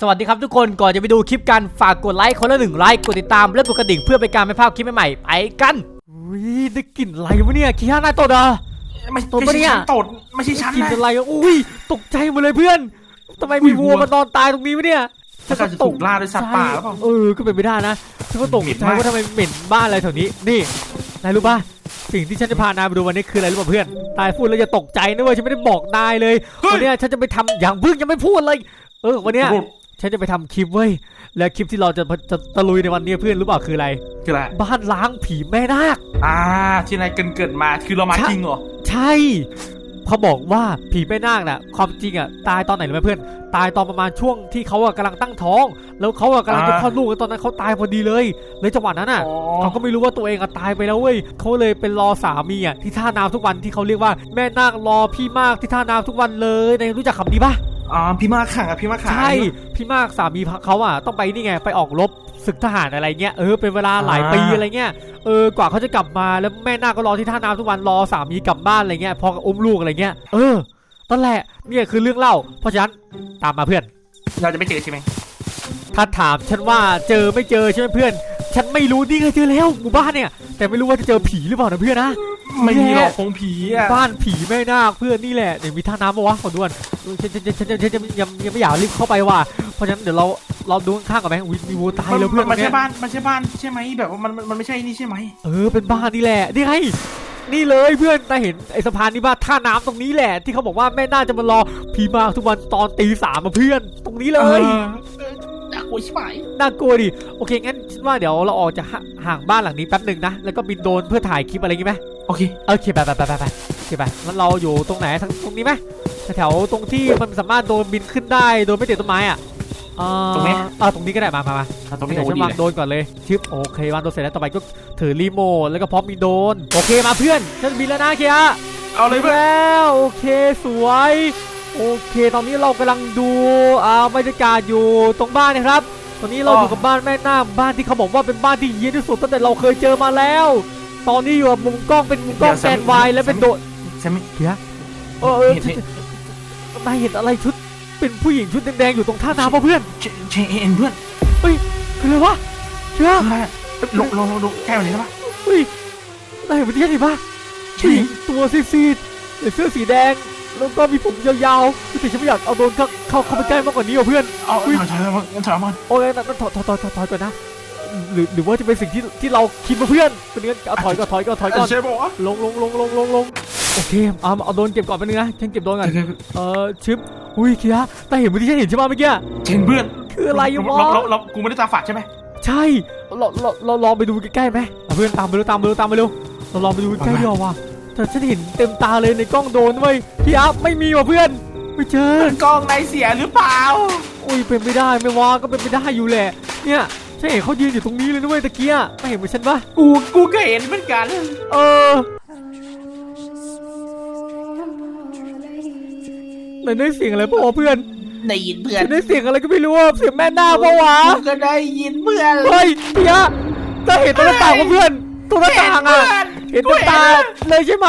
สวัสดีครับทุกคน ก่อนจะไปดูคลิปกัน ฝากกดไลค์คนละหนึ่งไลค์ กดติดตามและกดกระดิ่งเพื่อเป็นการไม่พลาดคลิปใหม่ๆ ไปกันอุ้ยได้กลิ่นอะไรวะเนี่ยขี้ข้าหน้าตดอะ ไม่ตัวไม่ปะเนี่ใช่ยฉันตดไม่ใช่ฉันกลิ่นนะอะไรอะอุ้ย ตกใจหมดเลยเพื่อนทำไมมีวัวมานอนตายตรงนี้วะเนี่ยถ้าจะถูกล่าด้วยสัตว์ป่าหรือเปล่า เออ ก็เป็นไปได้นะฉันก็ตกเหม็นใจมาก ว่าทำไมเหม็นบ้านอะไรแถวนี้ นี่นายรู้ป่ะ สิ่งที่ฉันจะพานายไปดูวันนี้คืออะไรรู้ป่ะเพื่อนนายพูดแล้วจะตกใจนะเว้ย ฉันไม่ได้บอกนายเลย วันเนี้ยฉันจะไปทำอย่างพึ่งยังไม่พูดเลย เออ วันเนี้ยรูด ฉันจะไปทำคลิปเว้ย และคลิปที่เราจะจะตะลุยในวันนี้เพื่อนรู้เปล่าคืออะไร คืออะไร บ้านล้างผีแม่นาค อ่า ที่นายเกินเกิดมา คือเรามาใช่จริงเหรอ ใช่เขาบอกว่าผีแม่นาคน่ะ ความจริงอะตายตอนไหนรู้ไหมเพื่อน ตายตอนประมาณช่วงที่เขาอะกำลังตั้งท้อง แล้วเขาอะกำลังจะคลอดลูกแล้วตอนนั้นเขาตายพอดีเลยเลยจังหวะนั้นอะอ๋อเขาก็ไม่รู้ว่าตัวเองอะตายไปแล้วเว้ยเขาเลยเป็นรอสามีอะที่ท่าน้ำทุกวันที่เขาเรียกว่าแม่นาครอพี่มากที่ท่าน้ำทุกวันเลยนายรู้จักคำนี้ปะ อ่าพี่มาขังอะพี่มาขังใช่พี่มากสามีเขาอะต้องไปนี่ไงไปออกรบศึกทหารอะไรเงี้ยเออเป็นเวลาหลายปีอะไรเงี้ยเออกว่าเขาจะกลับมาแล้วแม่นาคก็รอที่ท่าน้ำทุกวันรอสามีกลับบ้านอะไรเงี้ยพอกับอุ้มลูกอะไรเงี้ยเออนั่นแหละเนี่ยคือเรื่องเล่า เพราะฉะนั้นตามมาเพื่อน เราจะไม่เจอใช่ไหมถ้าถามฉันว่าเจอไม่เจอใช่ไหมเพื่อน ฉันไม่รู้นี่ไงเจอแล้วหมู่บ้านเนี่ย แต่ไม่รู้ว่าจะเจอผีหรือเปล่านะเพื่อนนะไม่มีหรอกแย่คงผีอะบ้านผีแม่นาคเพื่อนนี่แหละเดี๋ยวมีท่าน้ำปะวะขอด่วนฉันฉันฉันฉันฉันฉันยังยังไม่อยากรีบเข้าไปว่ะเพราะฉะนั้นเดี๋ยวเราเราดูข้างๆก่อนไหมอุ้ยมีวัวตายมันแล้วเพื่อนมันเนี่ใช่ยบ้านมันใช่บ้านใช่ไหมแบบว่ามันมันมันไม่ใช่นี่ใช่ไหมเออเป็นบ้านนี่แหละนี่ไงนี่เลยเพื่อนนายเห็นไอ้สะพานนี่บ้านท่าน้ำตรงนี้แหละ ที่เขาบอกว่าแม่น่าจะมารอผีมาทุกวันตอนตีสามมาเพื่อน ตรงนี้เลยออเออน่าก ลัวชิบหายน่ากลัวดิโอเคงั้นฉันว่าเดี๋ยวเราออกจากห่าห่างบ้านหลังนี้แป๊บหนึ่งนะแล้วก็บินโดรนเพื่อถ่ายคลิปอะไรอย่างงี้ไหมโอเคโอเคไปไปไปไปไปโอเคไปงั้นเราอยู่ตรงไหนทางตรงนี้ไหมแถวๆตรงที่มันสามารถโดนบินขึ้นได้โดยไม่ติดต้นไม้อะอ่าอ่าตรงนี้ก็ได้มามามาอะตรงนี้เดี๋ยวโอ้ฉันดีวางเลยโดรนก่อนเลยชิปโอเควางโดรนเสร็จแล้วต่อไปก็ถือรีโมทแล้วก็พร้อมมีโดรนโอเคมาเพื่อนฉันบินแล้วนะเคียเอาเลยเพื่อนแล้วโอเคสวย โอเค ตอนนี้เรากำลังดูอ่าบรรยากาศอยู่ตรงบ้านนะครับ ตอนนี้เราอยู่กับบ้านแม่นาคบ้านที่เขาบอกว่าเป็นบ้านที่เยี่ยมที่สุดตั้งแต่เราเคยเจอมาแล้ว ตอนนี้อยู่กับมุมกล้องเป็นมุมกล้องแกนวายและเป็นโดดใช่ไหมเคียเออเออเห็นเห็นนายเห็นอะไรชุดเป็นผู้หญิงชุดแดงๆอยู่ตรงท่าน้ำป่ะเพื่อนเชเชเอ็นเพื่อนคืออะไรวะเชื่อข้างหน้าเอ้ยลงลงลงลงใกล้กว่านี้ได้ปะเฮ้ยนายเห็นมันที่ไหนปะใช่ผู้หญิงตัวซีดๆใส่เสื้อสีแดง แล้วก็มีผมยาวๆแต่ฉันไม่อยากเอาโดนเข้าเข้าเข้าไปใกล้มากกว่านี้ว่ะเพื่อน เอาถอยถอยมาถอยมาโอ้ยนั่นถอยถอยถอยถอยถอยก่อนนะ หรือหรือว่าจะเป็นสิ่งที่ที่เราคิดมาเพื่อนเป็นงั้นเอาถอยก่อนถอยก่อนถอยก่อนใช่บอกว่าลงลงลงลงลงลงโอเคเอาเอาโดนเก็บก่อนไปบนึงนะฉันเก็บโดนก่อน เออชิปอุ้ยเคียแต่เห็นเมื่อที่ฉันเห็นใช่ไหมเมื่อกี้ เชนเพื่อนคืออะไรวะ เราเราเรากูไม่ได้ตาฝาดใช่ไหมใช่ เราเราเราลองไปดูใกล้ๆไหมเอาเพื่อนตามไปดูตามไปดูตามไปเร็วเราลองไปดูใกล้ๆดีกว่าว่ะ แต่ฉันเห็นเต็มตาเลยในกล้องโดรนเว้ยพี่อัพไม่มีว่ะเพื่อน ไม่เจอ กล้องในเสียหรือเปล่า อุ้ยเป็นไม่ได้ไม่ว่าก็เป็นไม่ได้อยู่แหละ เนี่ยฉันเห็นเขายืนอยู่ตรงนี้เลยนะเว้ยตะเกียไม่เห็นเหมือนฉันปะกูกูก็เห็นเหมือนกัน เออไหนได้เสียงอะไรปะวะเพื่อนได้ยินเพื่อนฉันได้เสียงอะไรก็ไม่รู้อะเสียงแม่นาคปะวะกูก็ได้ยินเพื่อนเฮ้ยพี่อะจะเห็นตรงหน้าต่างปะเพื่อนตรงหน้าต่างอะ เห็นตรงตาเลยใช่ไหม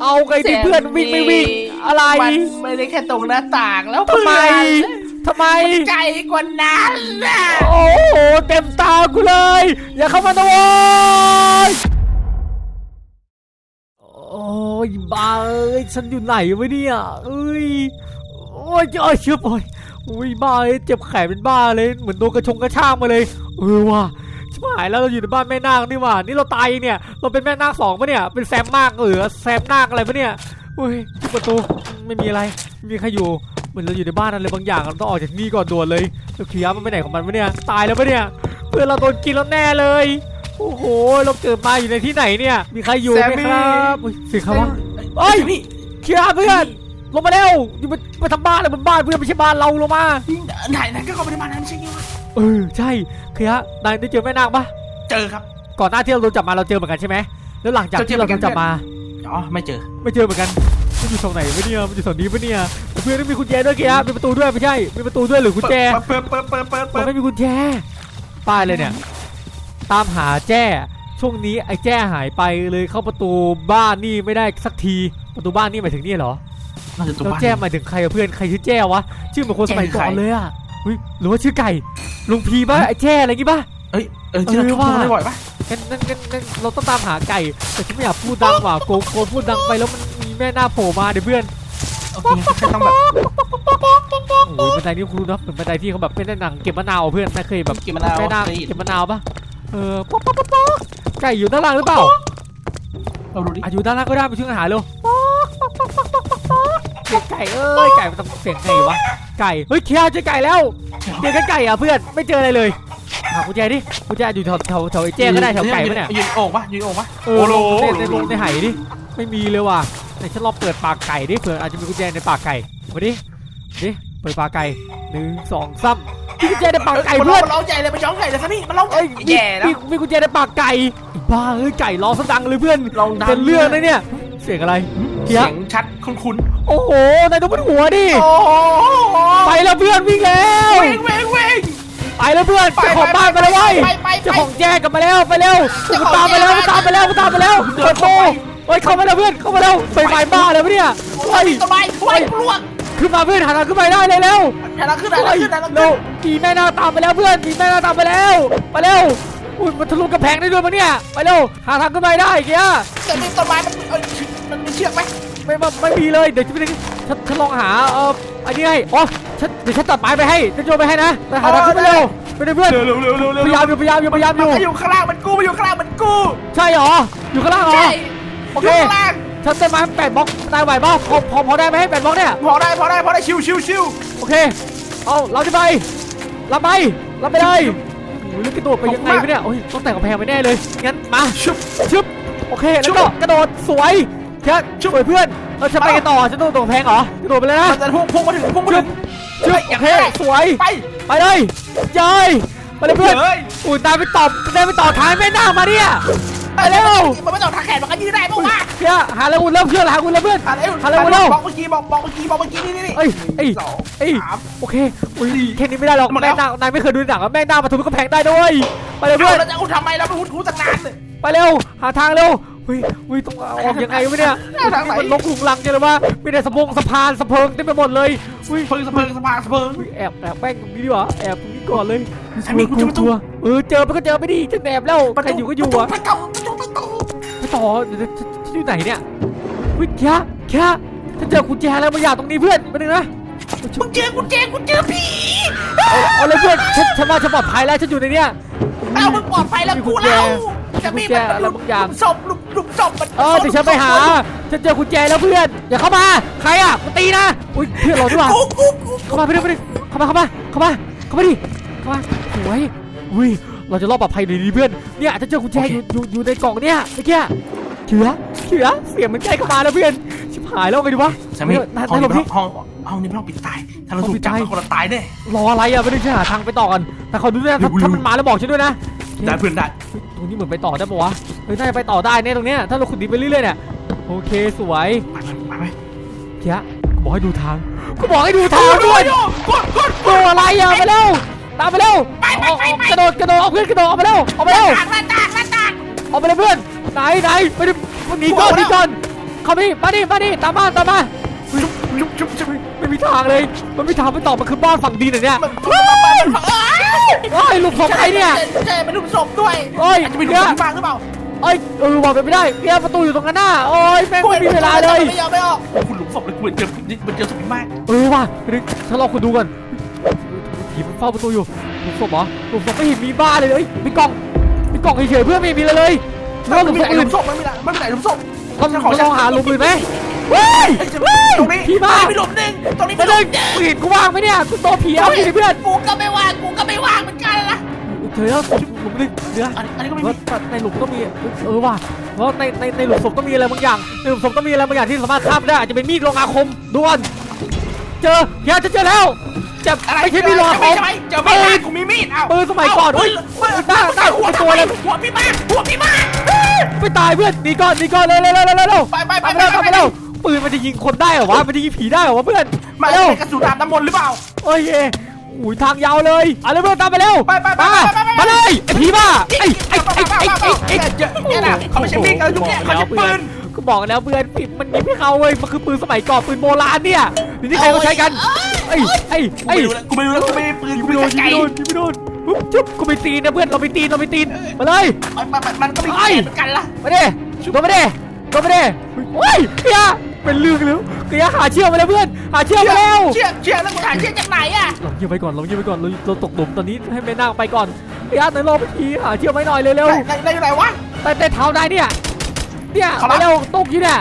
เอาไงดิเพื่อนวิ่งไม่วิ่งอะไรมันไม่ได้แค่ตรงหน้าต่างแล้วทำไมเพื่อนทำไมไกลกว่านั้นนะโอ้โหเต็มตากูเลย อย่าเข้ามานะโว้ยโอ้ยบ้าเอ้ยฉันอยู่ไหนวะเนี่ยเอ้ยโอ้ยเอ้ยเชื่อปอยโอ้ยบ้าเอ้ยเจ็บแขนเป็นบ้าเลย เหมือนโดนกระชงกระชากมาเลย เออว่ะชิ บหายแล้วเราอยู่ในบ้านแม่นาคนี่หว่า นี่เราตายเองเนี่ย เราเป็นแม่นาคสองปะเนี่ย เป็นแซมมากเออแซมนาคอะไรปะเนี่ยเฮ้ยปิดประตูไม่มีอะไรไม่มีใครอยู่เหมือนเราอยู่ในบ้านอะไรบางอย่างเราต้องออกจากนี่ก่อนด่วนเลยแล้วเคียมันไปไหนของมันวะเนี่ยตายแล้วปะเนี่ยเพื่อนเราโดนกินแล้วแน่เลยโอ้โหเราเกิดมาอยู่ในที่ไหนเนี่ย มีใครอยู่ไหมครับอุ๊ยเสียงเขาวะเอ้ยนี่เคลียร์เพื่อนลงมาเร็วอยู่มามาทำบ้านเลยบนบ้านเพื่อนไม่ใช่บ้านเราลงมาไหนไหนก็เข้าไปในบ้านนั้นไม่ใช่ไงวะ เออใช่เคลียร์นายได้เจอแม่นางปะเจอครับก่อนหน้าที่เราโดนจับมาเราเจอเหมือนกันใช่ไหมแล้วหลังจากที่เราโดนจับมาอ๋อไม่เจอ ไม่เจอเหมือนกันมันอยู่ตรงไหนวะเนี่ยมันอยู่แถวนี้ปะเนี่ยแต่เพื่อนต้องมีกุญแจด้วยเคลียร์มีประตูด้วยไม่ใช่มีประตูด้วยหรือกุญแจเปิดเปิดเปิดเปิดเปิมันดไม่มีกุญแจป้ายเลยเนี่ย ตามหาแจ้ช่วงนี้ไอ้แจ้หายไปเลยเข้าประตูบ้านนี่ไม่ได้สักทีประตูบ้านนี่หมายถึงนี่เหรอน่าจะตัวแล้วบ้านแจ้หมายถึงใครอะเพื่อนใครชื่อแจ้วะชื่อเหมือนคนสมัยก่อนเลยอะเฮ้ยหรือว่าชื่อไก่ ลุงพีป่ะไอ้แจ้อะไรงี้ป่ะ เอ้ยเออที่เราเออทุบว่ะได้บ่อยปะงั้นงั้นงั้นงั้นเราต้องตามหาไก่ แต่ฉันไม่อยากพูดดังว่ะโกลัวโกลัวพูดดังไปแล้วมันมีแม่หน้าโผล่มาเดี๋ยวเพื่อน โอเคแค่ต้องแบบโอ้ยบันไดนี่คุณเนาะเป็นบันไดที่เขาแบบเป็นในหนังเก็บมะนาวอะเพื่อนน่าเคยแบบกินมะนาวแม่นาคเคยเห็นเก็บมะนาวปะเออป๊อกป๊อกป๊อกป๊อกไก่อยู่ด้านล่างหรือเปล่าเราดูดิอาอยู่ด้านล่างก็ได้ไปช่วยกันหาเร็วป๊อกป๊อกป๊อกป๊อกป๊อกป๊อกป๊อกเสียงไก่เอ้ยไก่มันต้องเสียงไงวะไก่เฮ้ยเคียร์เจอไก่แล้ว เจอแค่ไก่อะเพื่อนไม่เจออะไรเลยหากุญแจดิกุญแจอยู่แถวแถวแถวไอ้แจ้ก็ได้แถวไก่ปะเนี่ยยืนโอ่งปะยืนโอ่งปะเออโอ้โหในในโรงในไหดิไม่มีเลยว่ะไหนฉันลองเปิดปากไก่ดิเผื่ออาจจะมีกุญแจในปากไก่มาดิดิเปิดปากไก่หนึ่งสองสามมีกุญแจในปากไก่มันเพื่อนร้องใหญ่เลยมันร้องใหญ่เลยซะนี่มันร้องเอ้ยมีแย่แล้วมีมีกุญแจในปากไก่บ้าเอ้ยไก่ร้องซะดังเลยเพื่อนลองดังเป็นเรื่องนะเนี่ย เสียงอะไรเฮียเสียงชัดคุ้นโอ้โหนายต้องเป็นหัวดิๆโอ้โหไปแล้วเพื่อนวิ่งแล้วเว้งเว้งเว้ง ไปแล้วเพื่อนไปเจ้าของบ้านไปไปแล้วเว้ยไปไปไปเจ้าของแจ้กลับมาแล้วไปเร็วเจ้ามันของตามไปแล้วแจ้มันตามไปแล้วมันตามไปแล้วเปิดโปเฮ้ยเข้ามาแล้วเพื่อนเข้ามาแล้วไปไฟบ้าเลยปะเนี่ยโอ้เฮ้ยยต้นไม้โอ้ยกลัวขึ้นมาเพื่อนหาทางขึ้นไปได้เลยเร็วหันหลังขึ้นหันหลังขึ้นหันหลังเร็ขึ้วนมีแม่นาคตามไปแล้วเพื่อนมีแม่นาคตามไปแล้ว ไปเร็ว อุ้ยมันทะลุกระแพงได้ด้วยมั้งเนี่ย ไปเร็ว หาทางขึ้นไปได้เกียร์แต่นี่ต้นไม้มันเอ้ย มันมีเชือกไหมไม่ไม่ไม่มีเลยเดี๋ยวฉันไปฉันฉันลองหาเอออันนี้ให้อ๋อฉันเดี๋ยวฉันตัดไม้ไปให้ฉันโยนไปให้นะแต่หาทางขึ้นไปเร็วไปเลยเพื่อนเร็วเร็วเร็วเร็วเร็วพยายามอยู่พยายามอยู่พยายามอยู่มันอยู่ข้างล่างมันกู้มันอยู่ข้างล่างมันกู้ใช่เหรออยู่ข้างล่างเหรอใช่โอเคยู่ข้างล่างฉันเต้นไม้แปดบล็อกนายไหวป่ะพอพอพอได้ไหมแปดบล็อกเนี่ยพอได้พอได้พอได้ชิวชิวชิวโอเคเอาเราจะไปรับไปรับไปเลยโอ้ยแล้วกระโดดไปยังไงวะเนี่ยโอ้ยต้องแต่งกำแพงไปแน่เลยงั้นมาชุบชึบโอเคแล้วก็กระโดดสวย แค่ช่วยเพื่อน เราจะไปกันต่อฉันต้องตรงแพงเหรอกระโดดไปเลยนะมันจะพุ่งพุ่งมาถึงพุ่งมาถึงชึบเฮ้ยโออยากเคได้สวย ไป ไปเลยยายไปเลยเพื่อนเฮ้ยอุ้ยนายไปตอบนายไปต่อท้ายแม่นาคมาเนี่ยไปเร็วมันไม่ต้องทางแขนมันก็ยืดได้ปะวะเพียหาแล้วอุ่นเริ่มเพื่อนหาอุ่นแล้วเพื่อนหาเร็วหาเร็วเร็วบอกเมื่อกี้บอกบอกเมื่อกี้บอกเมื่อกี้นี่นี่เอ้ยเอ้ยสองเอ้ยสามโอเคอุ้ยแค่นี้ไม่ได้หรอกหมดแล้แม่วนางนายไม่เคยดูหนังอะแม่นาคมาทุบกระแพงได้ด้วยไปเลยเพื่เพื่ออนนเราจะเอาทำไมเราไปหุดหูตั้งนานเลยไปเร็วหาทางเร็ว เฮ้ยเฮ้ยต้องเอาออกยังไงวะเนี่ยหาทางไหนมันลกหลุงลังจังเลยว่ามีแต่สะพงสะพานสะเพิงเต็มไปหมดเลยอุ้ยเพิงสะเพิงสะพานสะเพิงอุ๊ยแอบแอบแป้งตรงนี้ดีกว่าแอบตรงนี้ก่อนเลยสามีกูจะมากลัวเออเจอมันก็เจอไม่ดีจะแอบแล้วใครอยู่ก็อยู่อะประตูประตูประตูไปต่อเดี๋ยวฉันฉันอยู่ไหนเนี่ยวิแค่แค่ฉันเจอกุญแจแล้วบางอย่างตรงนี้เพื่อนมาหนึ่งนะมึงเจอกูเจอกูเจอผีเอาเอาเลยเพื่อนฉันฉันว่าฉันปลอดภัยแล้วฉันอยู่ในเนี้ยเอามึงปลอดภัยแล้วกูเล่าจะมีมันหลุมศพหลุมห ลุมศพมันเออเดี๋ยวฉันไปหาฉันเจอกุญแจแล้วเพื่อนอย่าเข้ามาใครอะกูตีนะอุ้ยเพื่อนเราดีกว่ากูกูกูเข้ามาไปดิไปดิเข้ามาเข้ามาเข้ามาเข้ามาดิเข้ามาสวยอุ้ยเราจะรอดปลอดภัยดีๆเพื่อนเนี่ยฉันเจอกุญแจอยู่อยู่อยู่ในกล่องเนี่ยเมื่อกี้เชือเชือเสียงมันใกล้เข้ามาแล้วเพื่อนชิบหายแล้วไงดีวะสามีนายห้องนายหลนี้บห้ดิองห้องนี้ไม่ต้องปิดตายถ้าเราถูกจับคนเราตายแน่รออะไรอะไม่ได้จะหาทางไปต่อกันแต่ขอดูด้วยนะถ้าเร็วๆถ้ามันมาแล้วบอกฉันด้วยนะได้เพื่อนได้ต รงนี้เหมือนไปต่อได้ปะวะ เฮ้ยน่าจะไปต่อได้เนี่ยตรงเนี้ย ถ้าเราขุดดินไปเรื่อยๆเนี่ย โอเคสวยไปไปไปไปเจ๊ยกูบอกให้ดูทาง กูบอกให้ดูทางด้วยกดกดตัวอะไรอะไปเร็ว ตามไปเร็วเอาเอากระโดดกระโดดเอาเพื่อนกระโดดออกไปเร็วออกไปเร็วต่างหน้าต่างหน้าต่างออกไปเลยเพื่อน ไหนไหนไปดิหนีก่อนหนีก่อน เข้ามาดิมาดิมาดิตามมาตามมา ชุบชุบชุบชุบไม่มีทางเลย มันไม่มีทางไปต่อมันคือบ้านฝั่งดินเหรอเนี่ยมันมันมันเอ้ยโอ้ยลูกศพใครเนี่ยเจ๊เป็นหลุมศพด้วยโอ้ยอาจจะเป็นหลุมเนี่ยศพบ้างหรือเปล่าโอ้ยเออบอกไปไม่ได้เปียประตูอยู่ตรงนั้นน่ะโอ้ยแม่งไม่มีเวลาเลยไม่ยอมไม่ออกโอ้คุณหลุมศพเลยคุณเจอมันเจอศพมากเออว่ะเดี๋ยวฉันลองคุณดูก่อนผีมันเฝ้าประตูอยู่หลุมศพเหรอหลุมศพไม่เห็นมีบ้าเลยเอ้ยมีกล่องมีกล่องเฉยๆเพื่อนไม่มีอะไรเลยมัแล้วนหลุมมีศไหพนหลุอื่นมศพมันมีไหนมันมีไหนหลุมศพเราเราลองหาหลุมอื่นไหมเฮ้ยเฮ้ยตรงนี้ผีบ้ามีหลุมหนึ่งตรงนี้มามีหเลลุ ยมหนึ่งมึงเห็นกูว่างไหมเนี่ยกูโตผีเอาดิเพื่อนกูก็ไม่ว่างกูก็ไม่ว่างเหมือนกันนะเธอแล้วหลุมนึงเดี๋ยวอันอันนี้ก็ไม่ว่ามีในหลุมต้องมีเออว่ะเพราะในในในหลุมศพต้องมีอะไรบางอย่างในหลุมศพต้องมีอะไรบางอย่างที่สามารถข้ามได้อาจจะเป็นมีดลงอาคมด่วนเจอเฮียจะเจอแล้วจะอะไรไม่ใช่มีดลงอาคมใช่ไหมเจอมีดกูมีมีดเอาปืนสมัยก่อนอุ๊ยปืนหน้าหน้าหัวไอ้ตัวเลยหัวพี่มากหัวพี่มากไม่ตายเพื่อนหนีก่อนหนีก่อนเร็วเร็วเร็วเร็วเร็วไปไปไปไปเร็วไปเร็วปืนมันจะยิงคนได้เหรอวะ มันจะยิงผีได้เหรอวะเพื่อนมาเร็วเป็นกระสุนดาบน้ำมนต์หรือเปล่า โอ้ยเอ้อุ้ยทางยาวเลยเอาเลยเพื่อนตามไปเร็วไปไปไปมาไปไปไปมาเลยไอ้ผีบ้าไอ้ไอ้ไอ้ไอ้ไอ้ไอ้เจอเนี่ยนะเขาไม่ใช่มีดเขายุคเนี่ยเขาใช้ปืนก็บอกแล้วเพื่อนผิดมันยิงไม่เข้าเว้ยมันคือปืนสมัยก่อนปืนโบราณเนี่ยเดี๋ยวนี้ใครเขาใช้กันไอ้ไอ้กูไอ้ไม่รู้แล้วกูไม่รู้แล้วกูไม่มีปืนยิงกูไม่ไม่โดนไกยิงลไม่โดนยิงไม่โดนปุ๊บจุ๊บกูไปตีนนะเพื่อนเราไปตีนเราไปตีนมาเลยมันมันมันมันก็มีไอ้แขนเหมือนกันล่ะมาดิโดนมาดิโดนมาดิโอ้ยเกียร์ เป็นเรื่องแล้วเกียร์หาเชือกมาแล้วเพื่อน หาเชือกมาแล้วเชือกเชือกแล้วกูหาเชือกจากไหนอะเราเงียบไปก่อนเราเงียบไปก่อนเราเราตกหลุมตอนนี้ให้แม่นาคไปก่อนเกียร์ไหนรอไปทีหาเชือกไว้หน่อยเร็วไหนไหนไหนอยู่ไหนวะๆแต่แต่เท้าได้เนี่ย เนี่ยขอรับมาเร็วตกอยู่เนี่ย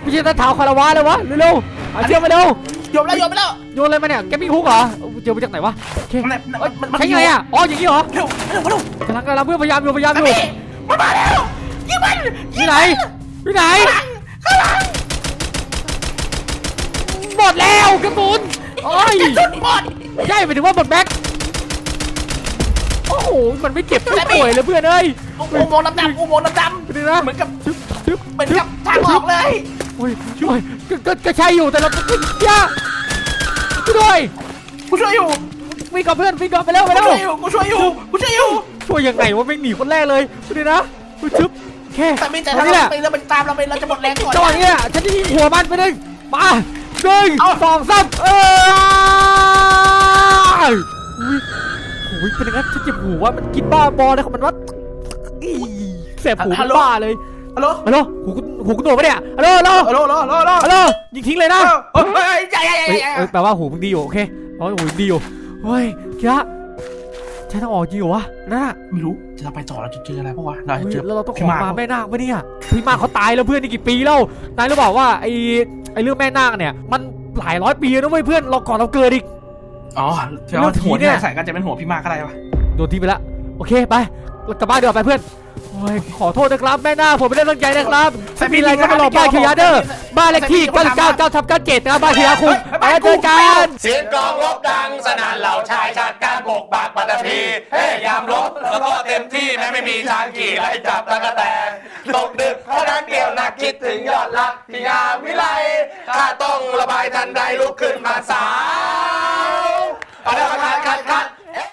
ไม่ใช่แต่เท้าคาราวาเลยวะเร็วๆหาเชือกมาเร็วโยมแล้วโยมไปแล้วโยนอะไรมาเนี่ยแกมีฮุกเหรอเจอมาจากไหนวะโอเคมันมันมันมันใช้ไงอะอ๋ออย่างนี้เหรอเร็วเร็วเร็วกำลังกำลังเพื่อนพยายามอยู่พยายามอยู่นี่มันมาแล้วยิงมันยิที่งไหนที่ไหนข้างหลัง หมดแล้วกระสุนโอ้ยจะจุดหมดใช่หมายถึงว่าหมดแม็กโอ้โหมันไม่เจ็บไม่ป่วยเลยเพื่อนเอ้ยอุโมงค์ดำๆอุโมงค์ดำไปดูนะๆเหมือนกับชึบชึบเหมือนกับทางออกเลยโอ้ยช่วยก็ก็ก็ใช่อยู่แต่เราอย่าช่วยด้วยกูช่วยอยู่วิ่งกับเพื่อนวิ่งกับไปแล้วไปกูแล้วช่วยอยู่กูช่วยอยู่กูช่วยอยู่ช่วยยังไงวะไม่หนีคนแรกเลยไปดูนะชึบแค่แต่มีแต่ตรถ้างนี้แหเราละไปแล้วมันตามเราไปเราจะหมดแรงก่อนจังหวะนี้แหละฉันจะยิงหัวมันไปหนึ่งมา หนึ่งเอาสองสามเอออุ้ยโอ้ยเป็นยังไงฉันเจ็บหูว่ามันกินบ้าบอเลยของมันว่าอีแสบหูเป็นบ้าเลยฮัลโหลฮัลโหลหูกูหูกูโดดปะเนี่ยฮัลโหลฮัลโหลฮัลโหลฮัลโหลฮัลโหลฮัลโหลฮัลโหลยิงทิ้งเลยนะเฮ้ยเฮ้ยใหญ่ใหญ่ใหญ่เฮ้ยใหญ่เอ้ยแปลว่าหูมึงดีอยู่โอเคอ๋อหูมึงดีอยู่เฮ้ยเกียะใช่ทางออกจริงเหรอวะนั่นน่ะไม่รู้จะเราไปต่อเราจะเจออะไรปะวะเราจะเฮ้ยเจอแล้วเราต้องขพี่อมากมาแม่นาคปะเนี่ยพี่มากเขาตายแล้วเพื่อนนี่กี่ปีแล้วนายรู้เปล่าว่าไอ้ไอ้เรื่องแม่นาคเนี่ย มันหลายร้อยปีแล้วนะเว้ยเพื่อนเราก่อนเราเกิดอีกอ๋อเดี๋ยวหัวที่ใส่กันจะเป็นหัวพี่มากก็ได้ปะโดนทิ้งไปแล้วโอเคไปเรากลับบ้านเดี๋ยวาไปเพื่อน โอ้ยขอโทษนะครับแม่หน้าผมไม่ได้ตั้งใจนะครับถ้ามีอะไรก็มาหลอกบ้านคิวยาเดอร์บ้านเลขที่99 9ทับ97นะบ้านคิวยาคุณไปเจอกันเสียงกลองลบดังสนั่นเหล่าชายชาติการโบกบากปัตตพีเฮ้ยยามลบแล้วก็เต็มที่แม้ไม่มีช้างขี่ไล่จับตะกะแตนตกดึกเพราะนั้นเดียวนักคิดถึงยอดรักที่งามวิไลข้าต้องระบายทันใดลุกขึ้นมาสาวเอาละคัดคัดคัด